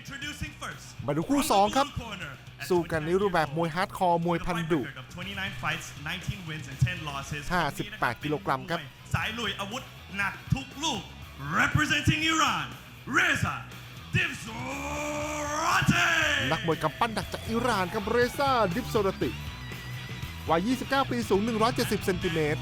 Introducing first มาดูคู่ from the สองครับ blue corner, at สู้กันในรูปแบบมวยฮาร์ดคอร์มวย with a พัน fight ดุ record of 29 fights 19 wins and 10 losses 58 กิโลกรัมครับ สายลุยอาวุธหนักทุกลูก representing Iran Reza Divsorate นักมวยกำปั้นดักจากอิหร่านกับเรซ่าดิฟโซรติวัย 29 ปี สูง 170 เซนติเมตร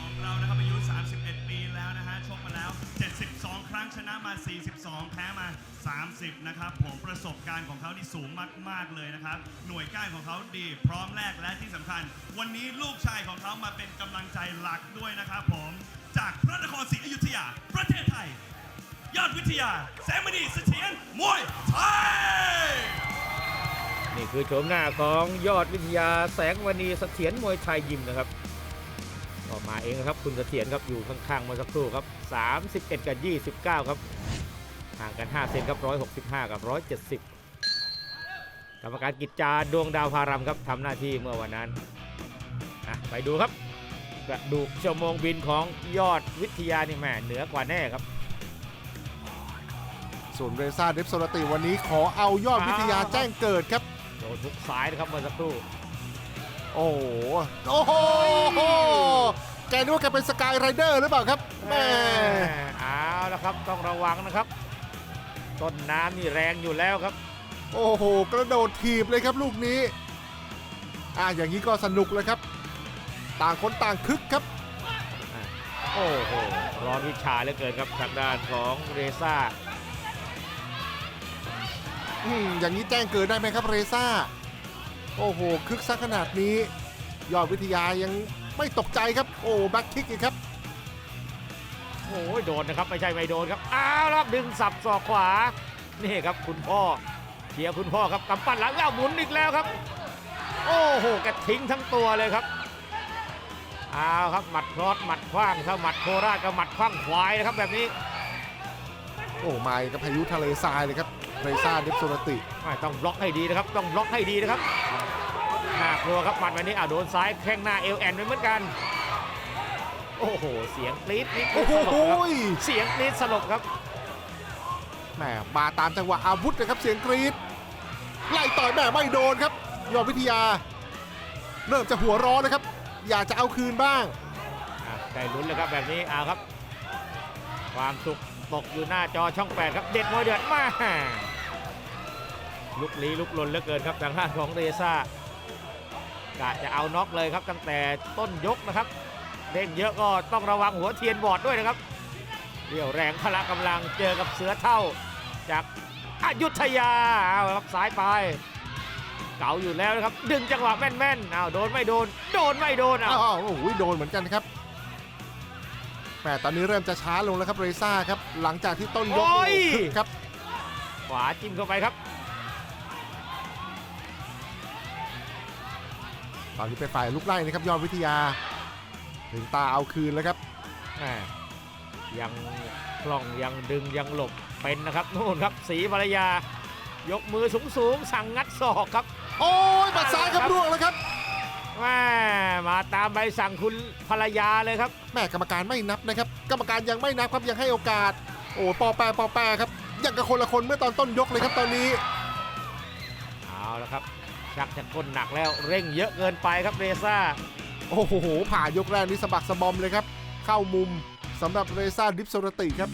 มา 42 แพ้มา 30 นะครับ ผมประสบการณ์ของเขาที่สูงมาก ๆ เลยนะครับ หน่วยก้านของเขาดีพร้อมแรกและที่สำคัญ วันนี้ลูกชายของเขามาเป็นกำลังใจหลักด้วยนะครับผม จากพระนครศรีอยุธยา ประเทศไทย ยอดวิทยา แสงมณีเสถียรมวยไทย นี่คือโฉมหน้าของยอดวิทยาแสงวณีเสถียรมวยไทยยิมนะครับ กมาเองนะครับคุณเสถียรครับอยู่ข้างๆเมื่อสักครู่ครับ 31 กับ 29 ครับห่างกัน 5 เซนครับ 165 กับ 170 กรรมการกิจจาดวงดาวพารำครับทำหน้าที่เมื่อวันนั้นอะไปดูครับกระดูกชั่วโมงบินของยอดวิทยานี่แหม่เหนือกว่าแน่ครับ ส่วนเรซ่าดิฟโซรติวันนี้ขอเอายอดวิทยาแจ้งเกิดครับโดนทุกซ้ายนะครับเมื่อสักครู่ โอ้โห โอ้โห แกนึกว่าแกเป็นสกายไรเดอร์หรือเปล่าครับแม่เอาละครับต้องระวังนะครับ ต้นน้ำนี่แรงอยู่แล้วครับ โอ้โห กระโดดถีบเลยครับลูกนี้ อ่าอย่างนี้ก็สนุกเลยครับ ต่างคนต่างคึกครับ โอ้โห ร้อนวิชาเหลือเกินครับทางด้านของเรซ่าอืมอย่างนี้แจ้งเกิดได้ไหมครับเรซ่า โอ้โห คึกซักขนาดนี้ ยอดวิทยายังไม่ตกใจครับ โอ้แบ็คคิกอีกครับ โอ้ยโดนนะครับ ไม่ใช่ไม่โดนครับ อ้าวแล้วดึงสับศอกขวา นี่ครับคุณพ่อเชียร์คุณพ่อครับกำปั้นหลังแล้วหมุนอีกแล้วครับ โอ้โหแกทิ้งทั้งตัวเลยครับเอาครับหมัดครอสหมัดคว้างถ้าหมัดโคราชก็หมัดคว้างควายนะครับแบบนี้ โอ้มากับพายุทะเลทรายเลยครับเรซ่าดิฟโซรติไม่ต้องบล็อกให้ดีนะครับ ต้องบล็อกให้ดีนะครับ น่ากลัวครับหมัดวันนี้อ่าโดนซ้ายแข้งหน้าเอลแอนไปเหมือนกัน โอ้โห เสียงกรี๊ดนี่โอ้โหสลบครับเสียงกรี๊ดสลบครับแหมมาตามจังหวะอาวุธนะครับเสียงกรีดไล่ต่อยแม่ไม่โดนครับ ยอดวิทยา เริ่มจะหัวร้อนนะครับ อยากจะเอาคืนบ้างอะได้ลุ้นเลยครับแบบนี้เอาครับ ความสุขตกอยู่หน้าจอช่อง8ครับ เด็ดมวยเดือดมากลุกลี้ลุกลนเหลือเกินครับทางด้านของเรซ่า กะจะเอาน็อกเลยครับตั้งแต่ต้นยกนะครับเล่นเยอะก็ต้องระวังหัวเทียนบอดด้วยนะครับเรี่ยวแรงพละกำลังเจอกับเสือเท่า จากอยุธยาเอาครับสายไป เก่าอยู่แล้วนะครับ ดึงจังหวะแม่นๆเอาโดนไม่โดน โดนไม่โดนเอาอ้าวโอ้โหโดนเหมือนกันครับแหมตอนนี้เริ่มจะช้าลงแล้วครับเรซ่าครับ หลังจากที่ต้นยกโอ้ยคึกครับขวาจิ้มเข้าไปครับ ตอนนี้เป็นฝ่ายลุกไล่นะครับยอดวิทยา ถึงตาเอาคืนแล้วครับแหม่ยังคล่องยังดึงยังหลบเป็นนะครับนู่นครับสีภรรยายกมือสูงสูงๆสั่งงัดศอกครับ โอ้ยบัดซ้ายครับร่วงแล้วครับแม่มาตามใบสั่งคุณภรรยาเลยครับแม่กรรมการไม่นับนะครับ กรรมการยังไม่นับครับยังให้โอกาส โอ้ปอแปรปอแปรครับยังกับคนละคนเมื่อตอนต้นยกเลยครับตอนนี้เอาละครับ ชักจะก้นหนักแล้วเร่งเยอะเกินไปครับเรซ่า โอ้โห ผ่ายกแรกนี่สะบักสะบอมเลยครับ เข้ามุมสำหรับเรซ่าดิฟโซรติครับ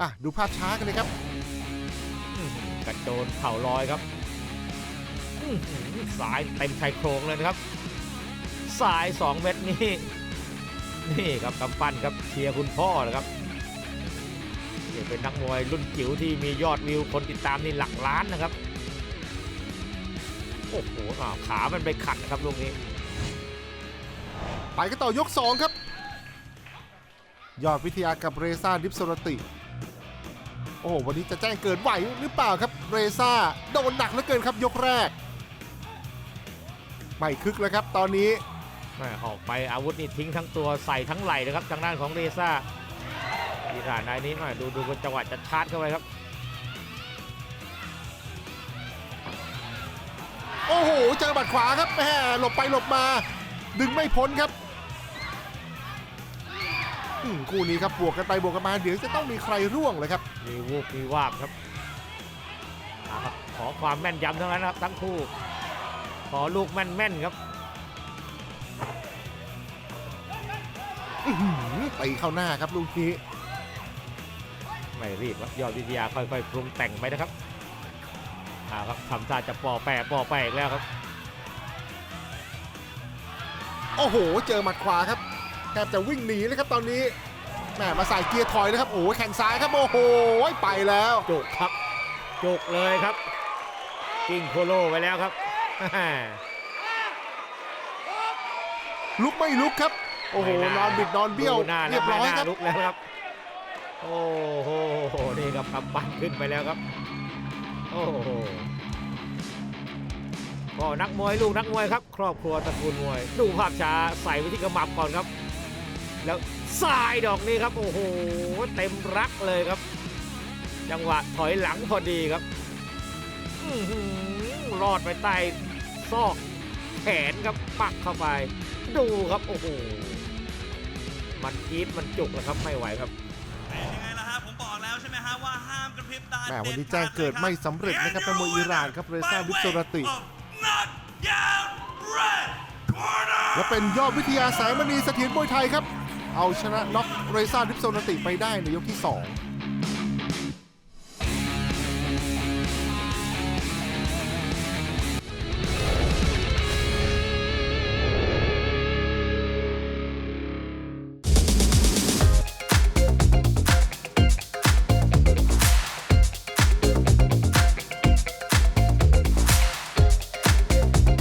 อะดูภาพช้ากันเลยครับอื้อหือกระโจนเข่าลอยครับอื้อหือสายเต็มชายโครงเลยนะครับ สาย 2 เม็ดนี่นี่ครับกำปั้นครับเชียร์คุณพ่อนะครับนี่ เป็นนักมวยรุ่นจิ๋วที่มียอดวิวคนติดตามนี่หลักล้านนะครับ โอ้โหอ้าวขา มันไปขัดนะครับลูกนี้ ไปกันต่อยก 2 ครับ ยอดวิทยากับเรซ่าดิฟโซรติ โอ้โห วันนี้จะแจ้งเกิดไหวหรือเปล่าครับ เรซ่าโดนหนักเหลือเกินครับยกแรก ไม่คึกแล้วครับ ตอนนี้แม่ออกไปอาวุธนี่ทิ้งทั้งตัวใส่ทั้งไหล่นะครับทางด้านของเรซ่า ที่ฐานนายนี้หน่อยดูดูบนจังหวะจะชาร์จเข้าไปครับ โอ้โห เจอบัดขวาครับแหมหลบไปหลบมา ดึงไม่พ้นครับอืมคู่นี้ครับบวกกันไปบวกกันมาเดี๋ยวจะต้องมีใครร่วงเลยครับ มีวูบมีวาบครับเอาครับ ขอความแม่นยำทั้งนั้นนะครับ ทั้งคู่ ขอลูกแม่นๆครับอื้อหือตีเข้าหน้าครับลูกนี้ ไม่รีบครับยอดวิทยาค่อยๆปรุงแต่งไปนะครับเอาครับทำท่าจะปอแปะปอแปะอีกแล้วครับ โอ้โห เจอหมัดขวาครับแทบจะวิ่งหนีเลยครับตอนนี้แหมมาใส่เกียร์ถอยนะครับโอ้โหแข่งซ้ายครับโอ้โหไปแล้วจุกครับจุกเลยครับกิ้งโคโลไปแล้วครับลุกไม่ลุกครับ โอ้โห ไม่นอนบิดนอนเบี้ยวดูหน้าเรียบร้อยไม่ครับน่าลุกแล้วครับ โอ้โห นี่ครับกำปั้นขึ้นไปแล้วครับ โอ้โหก็นักมวยลูกนักมวยครับ ครอบครัวตระกูลมวย ดูภาพช้าใส่ไปที่กระหม่ำก่อนครับ แล้วสายดอกนี้ครับ โอ้โห เต็มรักเลยครับ จังหวะถอยหลังพอดีครับอื้อหือรอดไปใต้ซอกแขนครับปักเข้าไป ดูครับ โอ้โห มันจี๊ดมันจุกแล้วครับ ไม่ไหวครับ เป็นยังไงล่ะฮะผมบอกแล้วใช่ไหมฮะว่าห้ามกระพริบตาแหมวันนี้ด็แจ้งขาเกิดไม่สำเร็จนะครับนักมวยอิหร่านครับเรซ่าวิปโซรติ และเป็นยอดวิทยาสายมณีเสถียรมวยไทยครับ เอาชนะน็อกเรซ่าดิปโซนติไปได้ในยกที่ 2